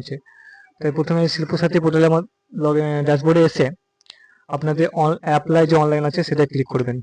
হয়েছে। তাই প্রথমে শিল্পসাথী পোর্টালে আমার লগ ড্যাশবোর্ডে এসে আপনাদের অ্যাপ্লাই যে অনলাইন আছে সেটা ক্লিক করবেন।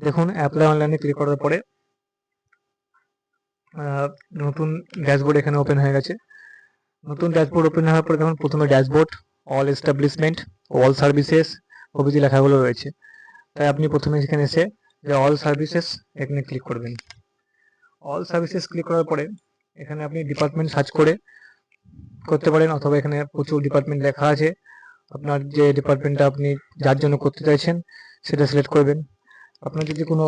দেখুন অ্যাপ্লাই অনলাইনে ক্লিক করার পরে নতুন ড্যাশবোর্ড এখানে ওপেন হয়ে গেছে। নতুন ড্যাশবোর্ড ওপেন হওয়ার পরে দেখুন, প্রথমে dashboard all establishment all services প্রভৃতি লেখাগুলো রয়েছে। তাই আপনি প্রথমে এখানে এসে যে অল সার্ভিসেস এখানে ক্লিক করবেন। অল সার্ভিসেস ক্লিক করার পরে এখানে আপনি ডিপার্টমেন্ট সার্চ করে করতে পারেন অথবা এখানে প্রচুর ডিপার্টমেন্ট লেখা আছে। আপনার যে ডিপার্টমেন্টটা আপনি যার জন্য করতে চাইছেন, সেটা সিলেক্ট করবেন। আপনার যদি কোনো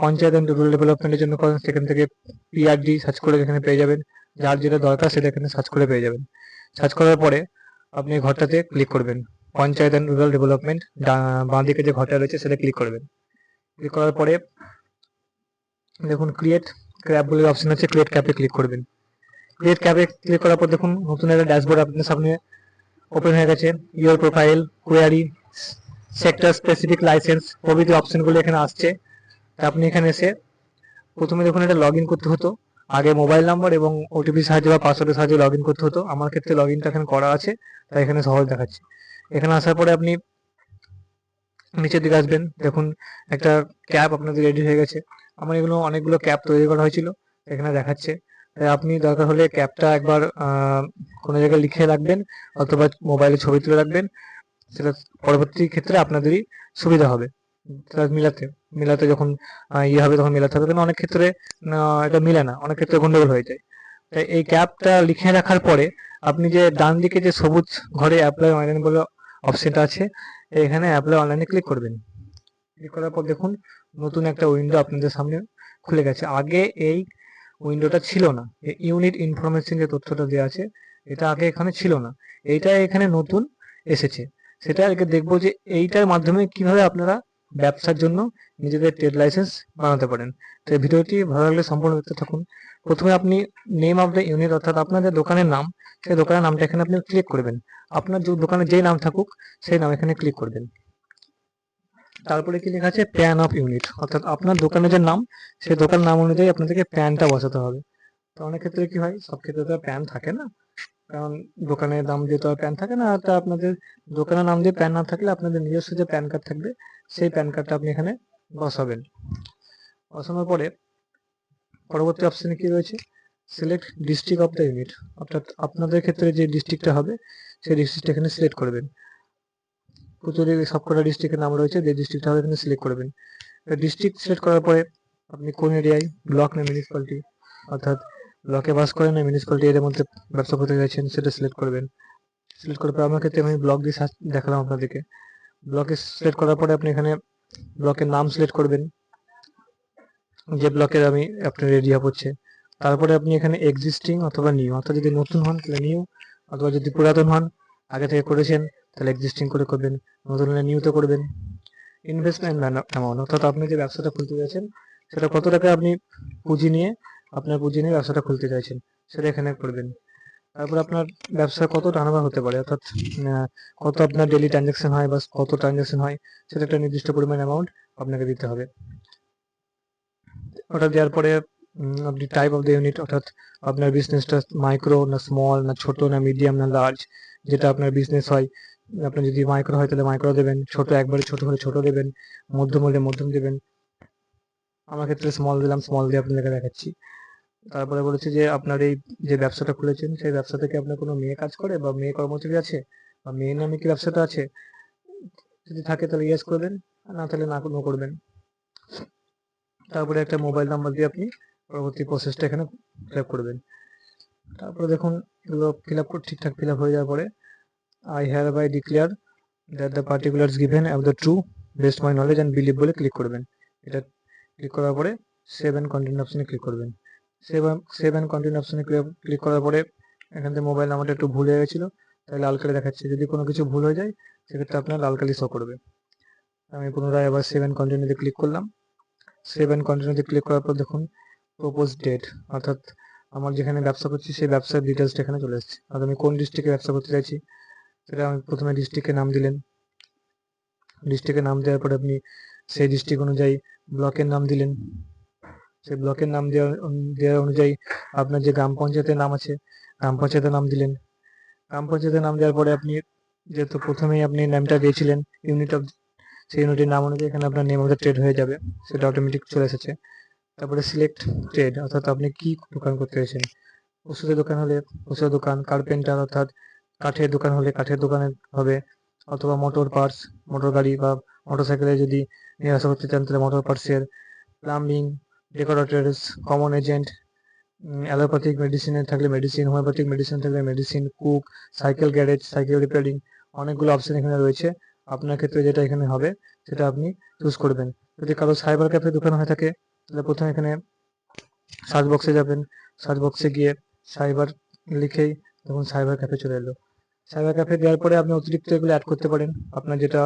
পঞ্চায়েত এন্ড রুরাল ডেভেলপমেন্টের জন্য করেন, সেখান থেকে পিআরডি সার্চ করে এখানে পেয়ে যাবেন। যার যেটা দরকার, সেটা এখানে সার্চ করে পেয়ে যাবেন। সার্চ করার পরে আপনি ঘরটাতে ক্লিক করবেন। পঞ্চায়েত অ্যান্ড রুরাল ডেভেলপমেন্ট বাঁ দিকে যে ঘরটা রয়েছে, সেটা ক্লিক করবেন। ক্লিক করার পরে দেখুন ক্রিয়েট ক্র্যাপ বলে অপশন আছে ক্রিয়েট ক্যাপে ক্লিক করবেন। ক্রিয়েট ক্যাপে ক্লিক করার পর দেখুন নতুন একটা ড্যাশবোর্ড আপনার সামনে ওপেন হয়ে গেছে। Your profile query sector specific license প্রভৃতি অপশনগুলো এখানে আসছে। তা আপনি এখানে এসে প্রথমে দেখুন এটা লগ করতে হতো। আগে মোবাইল নাম্বার এবং ওটিপি সাহায্যে বা পাসওয়ার্ডের সাহায্যে লগ করতে হতো। আমার ক্ষেত্রে লগ ইনটা এখানে করা আছে, তাই এখানে সহজ দেখাচ্ছে। এখানে আসার পরে আপনি নিচের দিকে আসবেন। দেখুন একটা ক্যাব আপনাদের রেডি হয়ে গেছে। আমার এগুলো অনেকগুলো ক্যাব তৈরি করা হয়েছিল, এখানে দেখাচ্ছে। আপনি দরকার হলে ক্যাবটা একবার কোনো জায়গায় লিখে রাখবেন অথবা মোবাইলে ছবি তুলে রাখবেন। সেটা পরবর্তী ক্ষেত্রে আপনাদেরই সুবিধা হবে। মিলাতে মিলাতে যখন ইয়ে হবে তখন মিলাতে হবে। কিন্তু অনেক ক্ষেত্রে এটা মিলে না। অনেক ক্ষেত্রে গন্ডগোল হয়ে যায়। তাই এই ক্যাবটা লিখে রাখার পরে আপনি যে ডান দিকে যে সবুজ ঘরে অ্যাপ্লাই অনলাইন বলে অপশনটা আছে, এখানে অ্যাপ্লাই অনলাইনে ক্লিক করবেন। ক্লিক করার পর দেখুন, নতুন একটা উইন্ডো আপনাদের সামনে খুলে গেছে। আগে এই উইন্ডোটা ছিল না। ইউনিট ইনফরমেশন যে তথ্যটা দেওয়া আছে, এটা আগে এখানে ছিল না। এইটা এখানে নতুন এসেছে। সেটা আগে দেখব যে এইটার মাধ্যমে কীভাবে আপনারা ব্যবসার জন্য নিজেদের ট্রেড লাইসেন্স বানাতে পারেন। তো এই ভিডিওটি ভালো লাগলে সম্পূর্ণ দেখতে থাকুন। প্রথমে আপনি নেম অফ দ্য ইউনিট অর্থাৎ আপনাদের দোকানের নাম, সেই দোকানের নামটা এখানে আপনি ক্লিক করবেন। আপনার যে দোকানের যেই নাম থাকুক, সেই নাম এখানে ক্লিক করবেন। তারপরে কি লেখা আছে? প্যান অফ ইউনিট অর্থাৎ আপনার দোকানের যে নাম সেই দোকান নাম অনুযায়ী আপনাদেরকে প্যানটা বসাতে হবে। তো অনেক ক্ষেত্রে কি হয়, সব ক্ষেত্রে তো প্যান থাকে না। কারণ দোকানের দাম দিয়ে তো প্যান থাকে না তা আপনাদের দোকানের নাম দিয়ে প্যান না থাকলে আপনাদের নিজস্ব যে প্যান কার্ড থাকবে, সেই প্যান কার্ডটা আপনি এখানে বসাবেন। বসানোর পরে পরবর্তী অপশানে কি রয়েছে? Select district of the unit অর্থাৎ আপনাদের ক্ষেত্রে যে ডিস্ট্রিক্টটা হবে, সেই ডিস্ট্রিক্টটা এখানে সিলেক্ট করবেন প্রচুর সবকটা ডিস্ট্রিক্টের নাম রয়েছে, যে ডিস্ট্রিক্টটা হবে এখানে সিলেক্ট করবেন। ডিস্ট্রিক্ট সিলেক্ট করার পরে আপনি কোন এরিয়ায় ব্লক না মিউনিসিপালিটি অর্থাৎ ব্লকে বাস করেন না মিউনিসিপালিটি এর মধ্যে ব্যবসা করতে চাইছেন সেটা সিলেক্ট করবেন। সিলেক্ট করার পর আমার ক্ষেত্রে আমি ব্লক দিয়ে দেখালাম আপনাদেরকে। ব্লকে সিলেক্ট করার পরে আপনি এখানে ব্লকের নাম সিলেক্ট করবেন, যে ব্লকের আমি আপনার এরিয়া পড়ছে তারপরে আপনি এখানে এক্সিস্টিং অথবা নিউ অর্থাৎ যদি নতুন হন, তাহলে নিউ অথবা যদি পুরাতন হন আগে থেকে করেছেন, তাহলে এক্সিস্টিং করে করবেন, নতুন হলে নিউতে করবেন। ইনভেস্টমেন্ট অ্যামাউন্ট অর্থাৎ আপনি যে ব্যবসাটা খুলতে চাইছেন, সেটা কত টাকা আপনি পুঁজি নিয়ে আপনার পুঁজি নিয়ে ব্যবসাটা খুলতে চাইছেন, সেটা এখানে করবেন। তারপর আপনার ব্যবসা কত টার্নওভার হতে পারে, অর্থাৎ কত আপনার ডেলি ট্রানজাকশন হয় বা কত ট্রানজাকশন হয়, সেটা একটা নির্দিষ্ট পরিমাণ অ্যামাউন্ট আপনাকে দিতে হবে। ওটা দেওয়ার পরে আপনি টাইপ অফ দ্য ইউনিট অর্থাৎ আপনার বিজনেসটা মাইক্রো না স্মল না ছোট, না মিডিয়াম না লার্জ যেটা আপনার বিজনেস হয় আপনার যদি মাইক্রো হয় তাহলে মাইক্রো দেবেন, ছোট একবারে ছোট হলে ছোট দেবেন, মধ্যম হলে মধ্যম দেবেন। আমার ক্ষেত্রে স্মল দিলাম স্মল দিয়ে আপনাদেরকে দেখাচ্ছি। তারপরে বলেছে যে আপনার এই যে ব্যবসাটা খুলেছেন, সেই ব্যবসা থেকে আপনার কোনো মেয়ে কাজ করে বা মেয়ে কর্মচারী আছে? বা মেয়ে নামে কি ব্যবসাটা আছে? যদি থাকে তাহলে ইয়েস করবেন, না তাহলে না কোনো করবেন। তারপরে একটা মোবাইল নাম্বার দিয়ে আপনি পরবর্তী প্রসেসটা এখানে ফিল করবেন। তারপরে দেখুন এগুলো ফিল আপ করে ঠিকঠাক ফিল আপ হয়ে যাওয়ার পরে I hereby declare that the particulars given above the true best my knowledge and belief বলে ক্লিক করবেন। এটা ক্লিক করার পরে সেভ অ্যান্ড কন্টিনিউ অপশানে ক্লিক করবেন। সেভ সেভ অ্যান্ড কন্টিনিউ অপশনে ক্লিক করার পরে এখান থেকে মোবাইল নাম্বারটা একটু ভুল হয়ে গেছিল তাই লাল কালি দেখাচ্ছে। যদি কোনো কিছু ভুল হয়ে যায়, সেক্ষেত্রে আপনার লাল কালি শো করবে। আমি পুনরায় আবার সেভ অ্যান্ড কন্টিনিউতে ক্লিক করলাম। সেভ অ্যান্ড কন্টিনিউতে ক্লিক করার পর দেখুন প্রপোজ ডেট অর্থাৎ আমার যেখানে ব্যবসা করছি, সেই ব্যবসার ডিটেলসটা এখানে চলে এসেছে। আর আমি কোন ডিস্ট্রিক্টে ব্যবসা করতে চাইছি, সেটা আমি প্রথমে ডিস্ট্রিক্টের নাম দিলেন। ডিস্ট্রিক্টের নাম দেওয়ার পরে আপনি সেই ডিস্ট্রিক্ট অনুযায়ী ব্লকের নাম দিলেন। সেই ব্লকের নাম দেওয়া দেওয়া অনুযায়ী আপনার যে গ্রাম পঞ্চায়েতের নাম আছে, গ্রাম পঞ্চায়েতের নাম দিলেন। গ্রাম পঞ্চায়েতের নাম দেওয়ার পরে আপনি যেহেতু প্রথমেই আপনি নামটা দিয়েছিলেন ইউনিট অফ সেই ইউনিটের নাম অনুযায়ী এখানে আপনার নেম অফ দ্য ট্রেড হয়ে যাবে, সেটা অটোমেটিক চলে এসেছে। তারপরে সিলেক্ট ট্রেড অর্থাৎ আপনি কি দোকান করতে চাইছেন? ওষুধের দোকান হলে ওষুধের দোকান কার্পেন্টার অর্থাৎ কাঠের দোকান হলে কাঠের দোকানে হবে, অথবা মোটর পার্টস মোটর গাড়ি বা মোটর সাইকেলে যদি নিয়ে আসা করতে চান, তাহলে motor পার্টসের plumbing decorators common agent allopathic মেডিসিনে থাকলে মেডিসিন হোমিওপ্যাথিক মেডিসিন থাকলে medicine cook cycle garage cycle repairing অনেকগুলো অপশন এখানে রয়েছে। আপনার ক্ষেত্রে যেটা এখানে হবে, সেটা আপনি চুজ করবেন। যদি কারও সাইবার ক্যাফে দোকান হয়ে থাকে তাহলে প্রথমে এখানে সার্চ বক্সে যাবেন। সার্চ বক্সে গিয়ে সাইবার লিখেই তখন সাইবার ক্যাফে চলে এলো। সাইবার ক্যাফে দেওয়ার পরে আপনি অতিরিক্ত এগুলো অ্যাড করতে পারেন। আপনার যেটা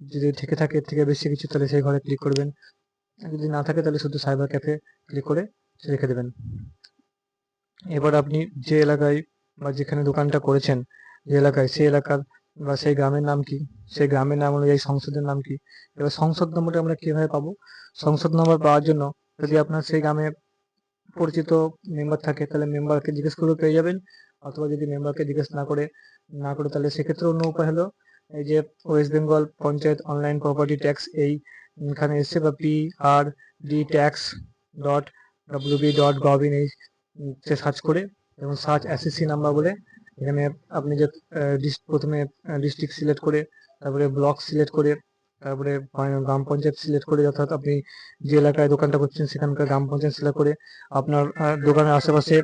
যদি থেকে থাকে এর থেকে বেশি কিছু, তাহলে সেই ঘরে ক্লিক করবেন। যদি না থাকে, তাহলে শুধু সাইবার ক্যাফে ক্লিক করে রেখে দেবেন। এবার আপনি যে এলাকায় বা যেখানে দোকানটা করেছেন, যে এলাকায়, সেই এলাকার বা সেই গ্রামের নাম কি? সেই গ্রামের নাম অনুযায়ী সংসদের নাম কি? এবার সংসদ নম্বরটা আমরা কীভাবে পাবো? সংসদ নম্বর পাওয়ার জন্য যদি আপনার সেই গ্রামে পরিচিত মেম্বার থাকে, তাহলে মেম্বারকে জিজ্ঞেস করে পেয়ে যাবেন। অথবা যদি মেম্বারকে জিজ্ঞেস না করে না করে, তাহলে সেক্ষেত্রে অন্য উপায় হলো এই যে West Bengal panchayat online property tax এই এখানে এসছে বা P R D tax dot WB dot gov in এই সার্চ করে এবং সার্চ এসএসসি নাম্বার বলে এখানে আপনি যে প্রথমে ডিস্ট্রিক্ট সিলেক্ট করে, তারপরে ব্লক সিলেক্ট করে, তারপরে গ্রাম পঞ্চায়েত সিলেক্ট করে, অর্থাৎ আপনি যে এলাকায় দোকানটা করছেন সেখানকার গ্রাম পঞ্চায়েত সিলেক্ট করে আপনার দোকানের আশেপাশে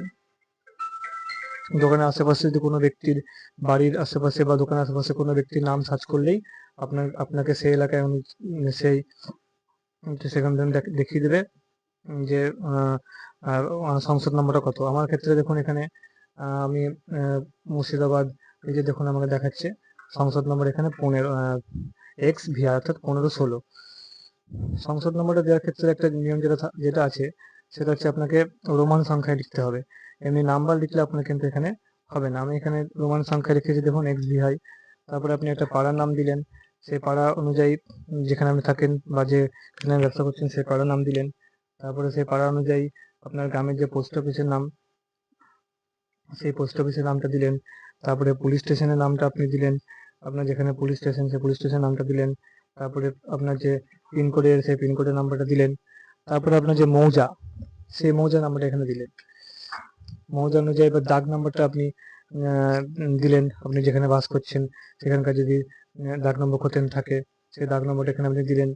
দোকানের আশেপাশে যদি কোনো ব্যক্তির বাড়ির আশেপাশে বা দোকানের আশেপাশে কোনো ব্যক্তির নাম সার্চ করলেই আপনার, আপনাকে সেই এলাকায় সেই সেখান থেকে দেখ- দেখিয়ে দেবে যে সংসদ নম্বরটা কত। আমার ক্ষেত্রে দেখুন এখানে আমি মুর্শিদাবাদ এই যে দেখুন আমাকে দেখাচ্ছে, সংসদ নম্বর এখানে পনেরো এক্স ভিআর অর্থাৎ পনেরো ষোলো। সংসদ নম্বরটা দেওয়ার ক্ষেত্রে একটা নিয়ম যেটা যেটা আছে, সেটা হচ্ছে আপনাকে রোমান সংখ্যায় লিখতে হবে। এমনি নাম্বার লিখলে আপনার কিন্তু এখানে হবে না। আমি এখানে রোমান সংখ্যা লিখেছি, দেখুন এক্স ভিআই তারপরে আপনি একটা পাড়ার নাম দিলেন সেই পাড়া অনুযায়ী যেখানে আপনি থাকেন বা যেখানে ব্যবসা করছেন সেই পাড়ার নাম দিলেন। তারপরে সেই পাড়া অনুযায়ী আপনার গ্রামের যে পোস্ট অফিসের নাম সেই পোস্ট অফিসের নামটা দিলেন, তারপরে পুলিশ স্টেশনের নামটা আপনি দিলেন, আপনার যেখানে পুলিশ স্টেশন সেই পুলিশ স্টেশন নামটা দিলেন, তারপরে আপনার যে পিনকোডের সেই পিনকোডের নাম্বারটা দিলেন, তারপরে আপনার যে মৌজা, সেই মৌজা নাম্বারটা এখানে দিলেন। মৌজা অনুযায়ী এবার দাগ নাম্বারটা আপনি দিলেন, আপনি যেখানে বাস করছেন, সেখানকার যদি দাগ নম্বর খতেন থাকে, সেই দাগ নম্বরটা এখানে আপনি দিলেন।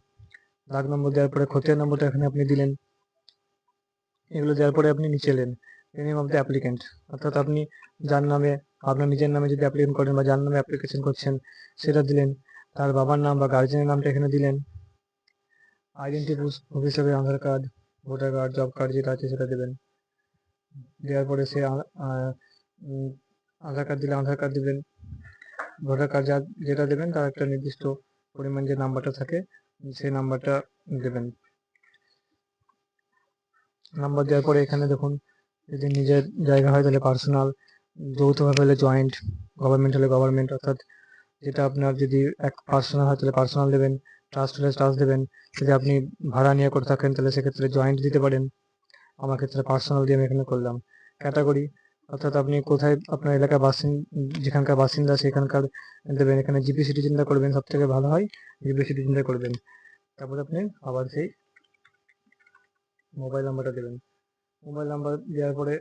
দাগ নম্বর দেওয়ার পরে খতিয়ান নম্বরটা এখানে আপনি দিলেন। এগুলো দেওয়ার পরে আপনি নিচে এলেন। নেম অফ দ্য অ্যাপ্লিকেন্ট অর্থাৎ আপনি যার নামে আপনার নিজের নামে যদি অ্যাপ্লিকেশন করেন বা যার নামে অ্যাপ্লিকেশন করছেন সেটা দিলেন। তার বাবার নাম বা গার্জেনের নামটা এখানে দিলেন। আইডেন্টি প্রুফ হিসেবে Aadhaar card voter card job card যেটা আছে সেটা দেবেন। দেওয়ার পরে সে আধার কার্ড দিলে আধার কার্ড দেবেন। ভোটার কার্ড যা যেটা দেবেন তার একটা নির্দিষ্ট পরিমাণ যে নাম্বারটা থাকে সেই নাম্বারটা দেবেন। নাম্বার দেওয়ার পরে এখানে দেখুন যদি নিজের জায়গা হয় তাহলে পার্সোনাল যৌথভাবে হলে জয়েন্ট গভর্নমেন্ট হলে গভর্নমেন্ট অর্থাৎ যেটা আপনার যদি এক পার্সোনাল হয় তাহলে পার্সোনাল দেবেন ট্রাস্ট হলে ট্রাস্ট দেবেন। যদি আপনি ভাড়া নিয়ে করে থাকেন তাহলে সেক্ষেত্রে জয়েন্ট দিতে পারেন। আমার ক্ষেত্রে পার্সোনাল দিয়ে আমি এখানে করলাম। ক্যাটাগরি অর্থাৎ আপনি কোথায় আপনার এলাকার বাসিন, যেখানকার বাসিন্দা সেখানকার দেবেন। এখানে জিপি সিটিজেনটা করবেন সব থেকে ভালো হয় জিপি সিটিজেনটা করবেন। তারপরে আপনি আবার সেই মোবাইল নাম্বারটা দেবেন। মোবাইল নাম্বার দেওয়ার পরে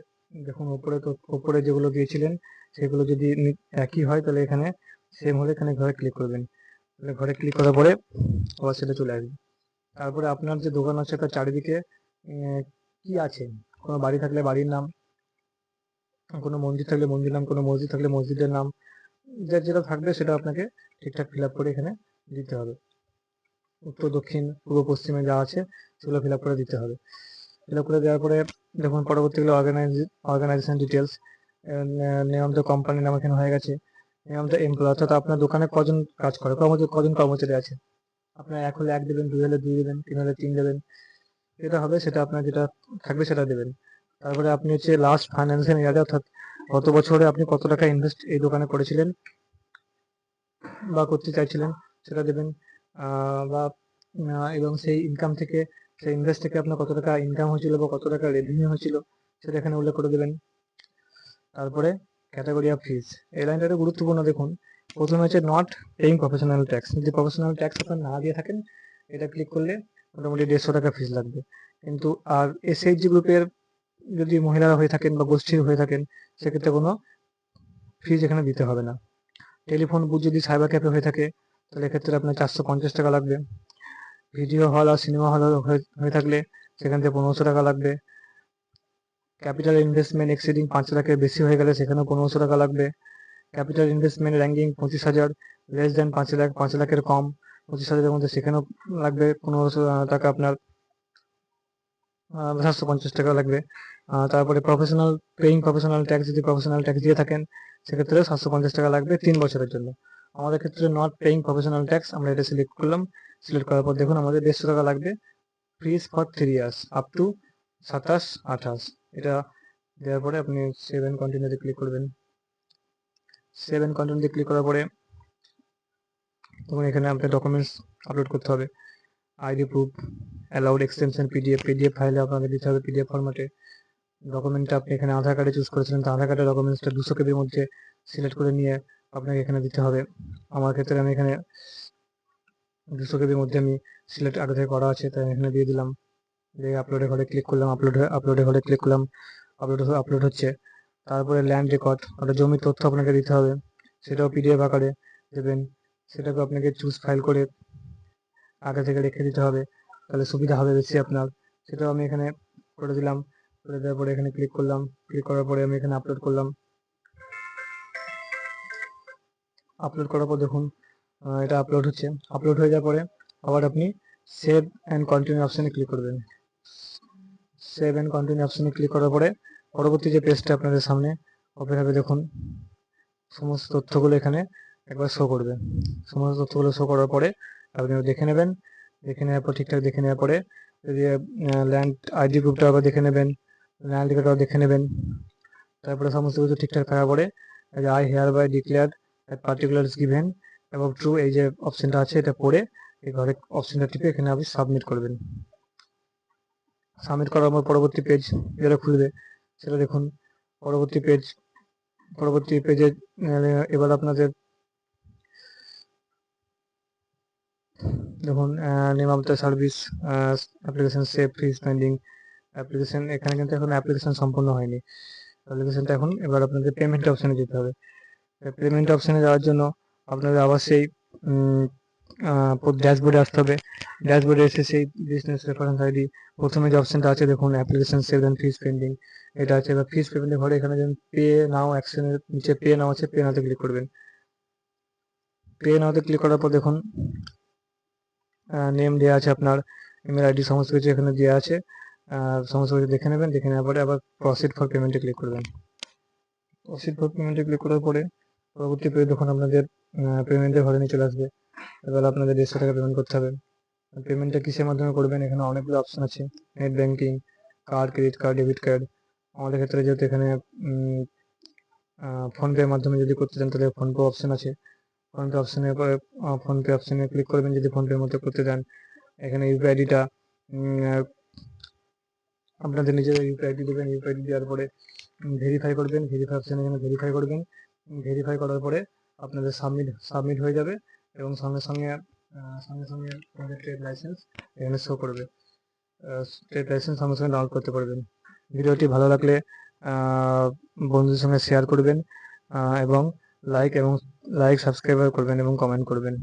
দেখুন উপরে তো উপরে যেগুলো দিয়েছিলেন, সেগুলো যদি একই হয় তাহলে এখানে সেম হলে এখানে ঘরে ক্লিক করবেন। তাহলে ঘরে ক্লিক করার পরে আবার সেটা চলে আসবে। তারপরে আপনার যে দোকান আছে তার চারিদিকে কি আছে? কোনো বাড়ি থাকলে বাড়ির নাম, কোনো মন্দির থাকলে মন্দির নাম, কোনো মসজিদ থাকলে মসজিদের নাম যার যেটা থাকবে সেটা আপনাকে ঠিকঠাক ফিল করে এখানে দিতে হবে। উত্তর, দক্ষিণ, পূর্ব, পশ্চিমে যা আছে সেগুলো ফিল করে দিতে হবে। আপ করে দেওয়ার পরে দেখুন পরবর্তীগুলো অর্গানাইজ অর্গানাইজেশন ডিটেলস দ্য কোম্পানির নাম এখানে হয়ে গেছে। দ্য এমপ্লয় অর্থাৎ আপনার দোকানে কজন কাজ করে? কর্মচারী, কজন কর্মচারী আছে? আপনার এক হলে এক দেবেন, দুই হলে দুই দেবেন, তিন হলে তিন দেবেন। যেটা হবে সেটা আপনার যেটা থাকবে সেটা দেবেন। তারপরে আপনি হচ্ছে লাস্ট ফাইন্যান্সিয়াল ইয়ারে অর্থাৎ গত বছরে আপনি কত টাকা ইনভেস্ট এই দোকানে করেছিলেন? বা করতে চাইছিলেন, সেটা দেবেন। বা এবং সেই ইনকাম থেকে সেই ইনভেস্ট থেকে আপনার কত টাকা ইনকাম হয়েছিল বা কত টাকা রেভিনিউ হয়েছিল সেটা এখানে উল্লেখ করে দেবেন। তারপরে ক্যাটাগরি অফ ফিস এই লাইনটা একটু গুরুত্বপূর্ণ দেখুন। প্রথমে হচ্ছে নট পেইং প্রফেশনাল ট্যাক্স যদি প্রফেশনাল ট্যাক্স আপনার না দিয়ে থাকেন, এটা ক্লিক করলে মোটামুটি দেড়শো টাকা ফিজ লাগবে। কিন্তু আর এসএইচজি গ্রুপের যদি মহিলারা হয়ে থাকেন বা গোষ্ঠীর হয়ে থাকেন, সেক্ষেত্রে কোনো ফিজ এখানে দিতে হবে না। টেলিফোন বুথ যদি সাইবার ক্যাফে হয়ে থাকে, তাহলে এক্ষেত্রে আপনার চারশো পঞ্চাশ টাকা লাগবে। ভিডিও হল আর সিনেমা হল হয়ে থাকলে সেখান থেকে পনেরোশো টাকা লাগবে। ক্যাপিটাল ইনভেস্টমেন্ট এক্সিডিং পাঁচ লাখের বেশি হয়ে গেলে সেখানেও পনেরোশো টাকা লাগবে। ক্যাপিটাল ইনভেস্টমেন্ট র্যাঙ্কিং পঁচিশ হাজার লেস দেন পাঁচ লাখ, পাঁচ লাখের কম, পঁচিশ হাজারের মধ্যে সেখানেও লাগবে পনেরোশো টাকা আপনার সাতশো পঞ্চাশ টাকা লাগবে। তারপরে প্রফেশনাল পেইং প্রফেশনাল ট্যাক্স যদি প্রফেশনাল ট্যাক্স দিয়ে থাকেন, সেক্ষেত্রে সাতশো পঞ্চাশ টাকা লাগবে তিন বছরের জন্য। আমাদের ক্ষেত্রে নট পেইং প্রফেশনাল ট্যাক্স আমরা এটা সিলেক্ট করলাম। সিলেক্ট করার পর দেখুন আমাদের দেড়শো টাকা লাগবে। Fees for three years up to সাতাশ, আঠাশ। এটা দেওয়ার পরে আপনি সেভেন কন্টিনিউতে ক্লিক করবেন। সেভেন কন্টিনিউতে ক্লিক করার পরে তখন এখানে আপনার ডকুমেন্টস আপলোড করতে হবে। ID proof allowed extension PDF PDF ফাইলে আপনাকে দিতে হবে পিডিএফ ফরম্যাটে ডকুমেন্টটা আপনি এখানে আধার কার্ডে চুজ করেছিলেন, তো আধার কার্ডের ডকুমেন্টসটা দুশো কেবির মধ্যে সিলেক্ট করে নিয়ে আপনাকে এখানে দিতে হবে। আমার ক্ষেত্রে আমি এখানে দুশো কেবির মধ্যে আমি সিলেক্ট আগে থেকে করা আছে, তাই এখানে দিয়ে দিলাম। দিয়ে আপলোডে ঘরে ক্লিক করলাম আপলোড আপলোডে ঘরে ক্লিক করলাম আপলোড আপলোড হচ্ছে। তারপরে ল্যান্ড রেকর্ড ওটা জমির তথ্য আপনাকে দিতে হবে। সেটাও পিডিএফ আকারে দেবেন। সেটাকে আপনাকে চুজ ফাইল করে আগে থেকে রেখে দিতে হবে। তাহলে সুবিধা হবে বেশি আপনার। সেটাও আমি এখানে করে দিলাম। করে দেওয়ার পরে এখানে ক্লিক করলাম। ক্লিক করার পরে আমি এখানে আপলোড করলাম। আপলোড করার পর দেখুন এটা আপলোড হচ্ছে। আপলোড হয়ে যাওয়ার পরে আবার আপনি সেভ অ্যান্ড কন্টিনিউ অপশানে ক্লিক করবেন। সেভ অ্যান্ড কন্টিনিউ অপশানে ক্লিক করার পরে পরবর্তী যে পেজটা আপনাদের সামনে ওপেন হবে, দেখুন, সমস্ত তথ্যগুলো এখানে একবার শো করবে। সমস্ত তথ্যগুলো শো করার পরে আপনি দেখে নেবেন। দেখে নেওয়ার পর ঠিকঠাক দেখে নেওয়ার পরে যদি ল্যান্ড আইডি গ্রুপটা আবার দেখে নেবেন। ল্যান্ড টিকেটটাও দেখে নেবেন। তারপরে সমস্ত কিছু ঠিকঠাক থাকার পরে I hereby declare that particular given এবং ট্রু এই যে অপশনটা আছে, এটা পড়ে এই ঘরে অপশনটা টিপে এখানে আপনি সাবমিট করবেন। সাবমিট করার পর পরবর্তী পেজ যেটা খুলবে, সেটা দেখুন। পরবর্তী পেজ পরবর্তী পেজে এবার আপনাদের দেখুন name of the service application save fees pending application এখানে কিন্তু এখন অ্যাপ্লিকেশন সম্পূর্ণ হয়নি। অ্যাপ্লিকেশনটা এখন, এবার আপনাদের পেমেন্ট অপশনে যেতে হবে। পেমেন্ট অপশনে যাওয়ার জন্য আপনাদের আবার সেই ড্যাশবোর্ডে আসতে হবে। ড্যাশবোর্ডে এসে সেই বিজনেস রেফারেন্স আইডি প্রথমে যে অপশনটা আছে, দেখুন application save and fees pending এটা আছে, এবার ফিজ পেমেন্টের ঘরে এখানে যেমন পে নাও অ্যাকশনের নিচে পে নাও আছে পে নাওতে ক্লিক করবেন। পে নাওতে ক্লিক করার পর দেখুন নেম দেওয়া আছে আপনার ইমেল আইডি সমস্ত কিছু এখানে দেওয়া আছে। সমস্ত কিছু দেখে নেবেন, দেখে নেওয়ার পরে আবার প্রসিড ফর পেমেন্টে ক্লিক করবেন। প্রসিড ফর পেমেন্টে ক্লিক করার পরে পরবর্তী পেজ যখন আপনাদের পেমেন্টের ঘরে নিয়ে চলে আসবে, এবার আপনাদের দেড়শো টাকা পেমেন্ট করতে হবে। পেমেন্টটা কিসের মাধ্যমে করবেন? এখানে অনেকগুলো অপশন আছে। Net banking card credit card debit card আমাদের ক্ষেত্রে যেহেতু এখানে ফোনপের মাধ্যমে যদি করতে চান, তাহলে ফোনপে অপশন আছে। ফোনপে অপশনে ফোনপে অপশনে ক্লিক করবেন, যদি ফোনপের মধ্যে করতে চান। এখানে ইউপি আইডিটা আপনাদের নিজের ইউপি আইডি দেবেন ইউপি আইডি দেওয়ার পরে ভেরিফাই করবেন ভেরিফাই অপশনে এখানে ভেরিফাই করবেন ভেরিফাই করার পরে আপনাদের সাবমিট সাবমিট হয়ে যাবে এবং সঙ্গে সঙ্গে সঙ্গে সঙ্গে আমাদের ট্রেড লাইসেন্স এখানে শো করবে। ট্রেড লাইসেন্স সঙ্গে সঙ্গে ডাউনলোড করতে পারবেন। ভিডিওটি ভালো লাগলে বন্ধুদের সঙ্গে শেয়ার করবেন এবং লাইক এবং লাইক সাবস্ক্রাইব করবেন এবং কমেন্ট করবেন।